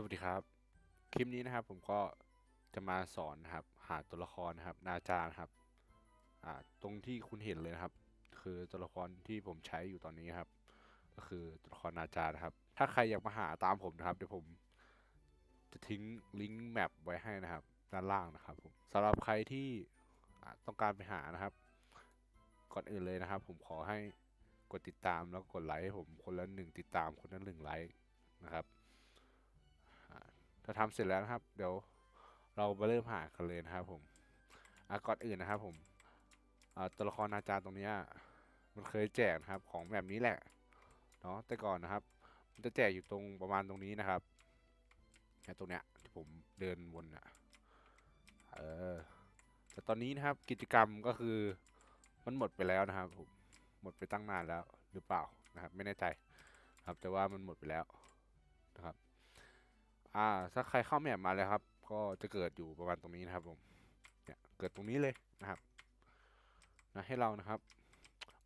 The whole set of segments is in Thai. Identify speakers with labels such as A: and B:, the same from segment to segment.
A: สวัสดีครับ คลิปนี้นะครับผมก็จะมาสอนนะครับ หาตัวละครนะครับ นาจานะครับอ่าตรงที่คุณเห็นเลยนะครับ คือตัวละครที่ผมใช้อยู่ตอนนี้ครับ ก็คือตัวละครนาจานะครับ ถ้าใครอยากมาหาตามผมนะครับเดี๋ยวผมจะทิ้งลิงก์แมปไว้ให้นะครับ ด้านล่างนะครับผมสำหรับใครที่ต้องการไปหานะครับ ก่อนอื่นเลยนะครับ ผมขอให้กดติดตามแล้วกดไลค์ให้ผมคนละหนึ่งติดตามคนละหนึ่งไลค์นะครับาถ้าทำเสร็จแล้วนะครับ เดี๋ยวเรามาเริ่มหากันเลยนะครับผมอะก่อนอื่นนะครับผมอ่าตัวละครอาจารย์ตรงนี้มันเคยแจกนะครับของแบบนี้แหละเนาะแต่ก่อนนะครับ มันจะแจกอยู่ตรงประมาณตรงนี้นะครับเนี่ตรงเนี้ยที่ผมเดินวนอะเออแต่ตอนนี้นะครับกิจกรรมก็คือมันหมดไปแล้วนะครับผมหมดไปตั้งนานแล้วหรือเปล่านะครับ ไม่แน่ใจ ครับแต่ว่ามันหมดไปแล้วนะครับ อ่าถ้าใครเข้าแมปมาแล้วครับ ก็จะเกิดอยู่ประมาณตรงนี้นะครับผมเนี่ยเกิดตรงนี้เลยนะครับนะให้เรานะครับ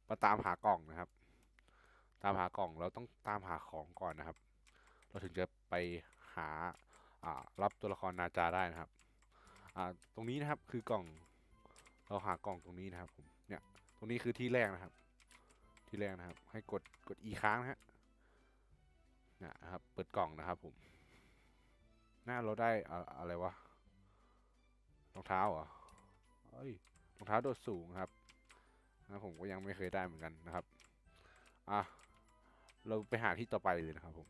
A: มาตามหากล่องนะครับ ตามหากล่องเราต้องตามหาของก่อนนะครับ เราถึงจะไปหาอ่ารับตัวละครนาจาได้นะครับอ่าตรงนี้นะครับคือกล่องเราหากล่องตรงนี้นะครับผมเนี่ยตรงนี้คือที่แรกนะครับ ที่แรกนะครับ ให้กดกด e ค้างนะฮะเนี่ยนะครับ เปิดกล่องนะครับผม หน้าเราได้อะอะไรวะรองเท้าเหรอเอ้ยรองเท้าโดดสูงครับนะผมก็ยังไม่เคยได้เหมือนกันนะครับอะเราไปหาที่ต่อไปเลยนะครับผม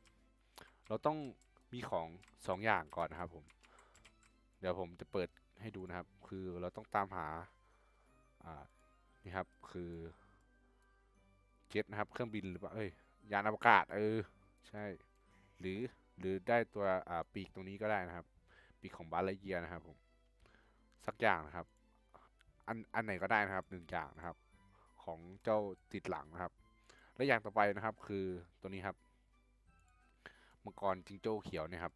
A: เราต้องมีของสองอย่างก่อนนะครับผม เดี๋ยวผมจะเปิดให้ดูนะครับ คือเราต้องตามหาอ่านี่ครับคือเจ็ตนะครับ เครื่องบินหรือเปล่าเอ้ยยานอวกาศเออ ใช่ หรือ หรือได้ตัวปีกตรงนี้ก็ได้นะครับ ปีกของบาลเยียนะครับผมสักอย่างนะครับ อันอันไหนก็ได้นะครับหนึ่งอย่างนะครับ ของเจ้าติดหลังนะครับ และอย่างต่อไปนะครับคือตัวนี้ครับมังกรจิงโจ้เขียวเนี่ยครับ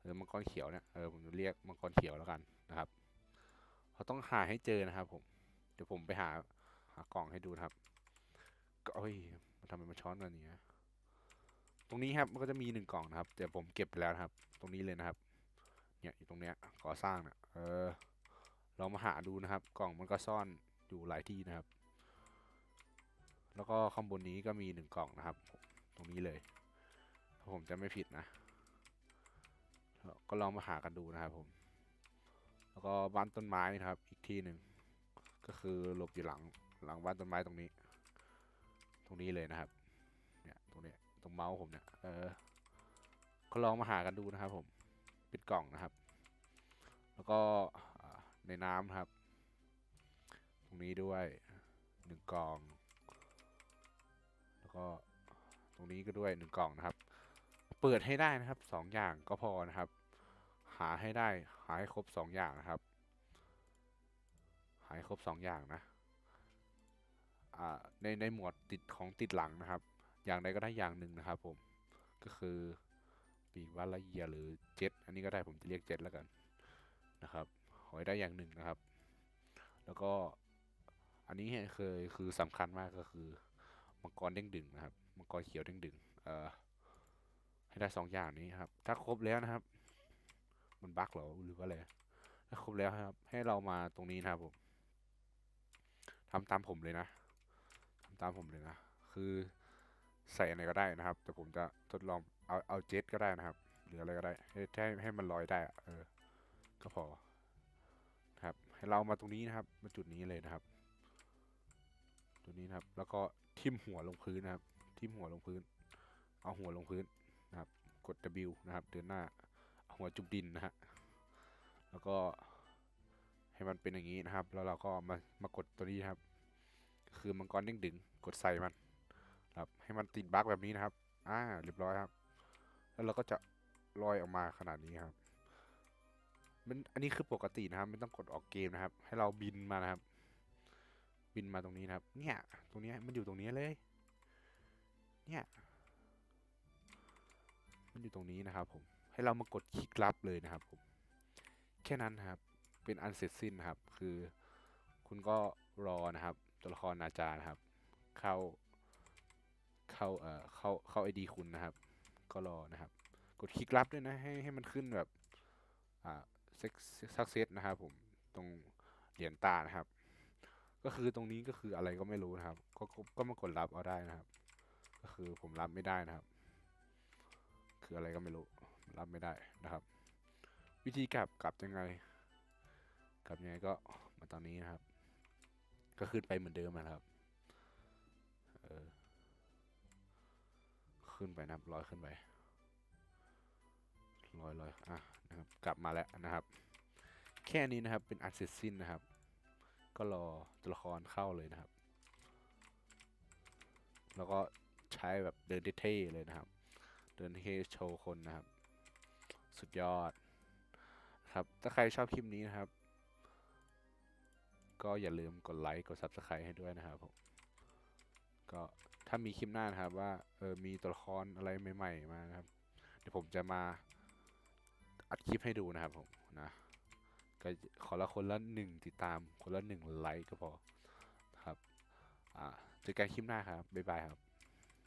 A: เออมังกรเขียวเนี่ยเออผมจะเรียกมังกรเขียวแล้วกันนะครับเราต้องหาให้เจอนะครับ ผมเดี๋ยวผมไปหาหากล่องให้ดูนะครับก็เอ้ยมันทำไมมันช้อนกันอย่างเนี้ย ตรงนี้ครับมันก็จะมีหนึ่งกล่องนะครับ แต่ผมเก็บไปแล้วครับ ตรงนี้เลยนะครับ เนี่ยอยู่ตรงเนี้ยก่อสร้างเนี่ยเออลองมาหาดูนะครับ กล่องมันก็ซ่อนอยู่หลายที่นะครับ แล้วก็ข้างบนนี้ก็มีหนึ่งกล่องนะครับ ตรงนี้เลยถ้าผมจะไม่ผิดนะก็ลองมาหากันดูนะครับผม แล้วก็บ้านต้นไม้นะครับ อีกที่หนึ่งก็คือหลบอยู่หลังหลังบ้านต้นไม้ตรงนี้ ตรงนี้เลยนะครับ เนี่ยตรงเนี้ย ตรงเมาส์ผมเนี่ยเออก็ลองมาหากันดูนะครับ ผมป็นกล่องนะครับ แล้วก็ในน้ำครับ ตรงนี้ด้วยหนึ่งกล่อง แล้วก็ตรงนี้ก็ด้วยหนึ่งกล่องนะครับ เปิดให้ได้นะครับสองอย่างก็พอนะครับ หาให้ได้หาให้ครบสองอย่างนะครับหาให้ครบสองอย่างนะอ่าในในหมวดติดของติดหลังนะครับ อย่างใดก็ได้อย่างหนึ่งนะครับ ผมก็คือปีวาลเยียหรือเจ็ตอันนี้ก็ได้ผมจะเรียกเจ็ตแล้วกันนะครับขอให้ได้อย่างหนึ่งนะครับ แล้วก็อันนี้เคยคือสำคัญมากก็คือมังกรเด้งดึงนะครับมังกรเขียวเด้งดึงเอ่อให้ได้สองอย่างนี้ครับ ถ้าครบแล้วนะครับ มันบั๊กเหรอหรือว่าอะไรถ้าครบแล้วครับ ให้เรามาตรงนี้นะครับผมทำตามผมเลยนะทำตามผมเลยนะ คือ ใส่อะไรก็ได้นะครับ แต่ผมจะทดลองเอาเอาเจ็ตก็ได้นะครับ หรืออะไรก็ได้ ให้ให้ให้มันลอยได้เออ ก็พอนะครับ ให้เรามาตรงนี้นะครับ มาจุดนี้เลยนะครับ ตัวนี้นะครับ แล้วก็ทิ่มหัวลงพื้นนะครับ ทิ่มหัวลงพื้น เอาหัวลงพื้นนะครับ กด W นะครับ เดินหน้า เอาหัวจุ่มดินนะฮะ แล้วก็ให้มันเป็นอย่างนี้นะครับ แล้วเราก็มามากดตัวนี้นครับ คือมังกรเด้งดึง กดใส่มัน ครับให้มันติดบั๊กแบบนี้นะครับ อ่าเรียบร้อยครับ แล้วเราก็จะลอยออกมาขนาดนี้ครับ มันอันนี้คือปกตินะครับ ไม่ต้องกดออกเกมนะครับ ให้เราบินมานะครับ บินมาตรงนี้นะครับ เนี่ย ตรงนี้มันอยู่ตรงนี้เลย เนี่ยมันอยู่ตรงนี้นะครับผม ให้เรามากดคลิกลับเลยนะครับผม แค่นั้นครับ เป็นอันเสร็จสิ้นนะครับ คือ คุณก็รอนะครับ ตัวละครนาจานะครับ เข้า เข้าเอ่อเข้าเข้าไอดีคุณนะครับ ก็รอนะครับ กดคลิกลับด้วยนะให้ให้มันขึ้นแบบอ่าเซ็กซักเซสนะครับผมตรงเหรียญตานะครับ ก็คือตรงนี้ก็คืออะไรก็ไม่รู้นะครับก็ก็ก็มากดรับเอาได้นะครับ ก็คือผมรับไม่ได้นะครับ คืออะไรก็ไม่รู้รับไม่ได้นะครับ วิธีกลับกลับยังไงกลับยังไงก็มาตอนนี้นะครับ ก็ขึ้นไปเหมือนเดิมนะครับ ขึ้นไปนะครับร้อยขึ้นไปร้อยร้อยอะนะครับกลับมาแล้วนะครับ แค่นี้นะครับเป็นอันเสร็จสิ้นนะครับ ก็รอตัวละครเข้าเลยนะครับ แล้วก็ใช้แบบเดินเท่ๆเลยนะครับ เดินเท่โชว์คนนะครับ สุดยอดครับถ้าใครชอบคลิปนี้นะครับ ก็อย่าลืมกดไลค์กด Subscribe ให้ด้วยนะครับผมก็ ถ้ามีคลิปหน้านะครับว่าเออมีตัวละครอะไรใหม่ ๆ มานะครับ เดี๋ยวผมจะมาอัดคลิปให้ดูนะครับผมนะก็ขอละคนละหนึ่งติดตามคนละหนึ่งไลค์ก็พอครับอ่าเจอกันคลิปหน้าครับบ๊ายบายครับ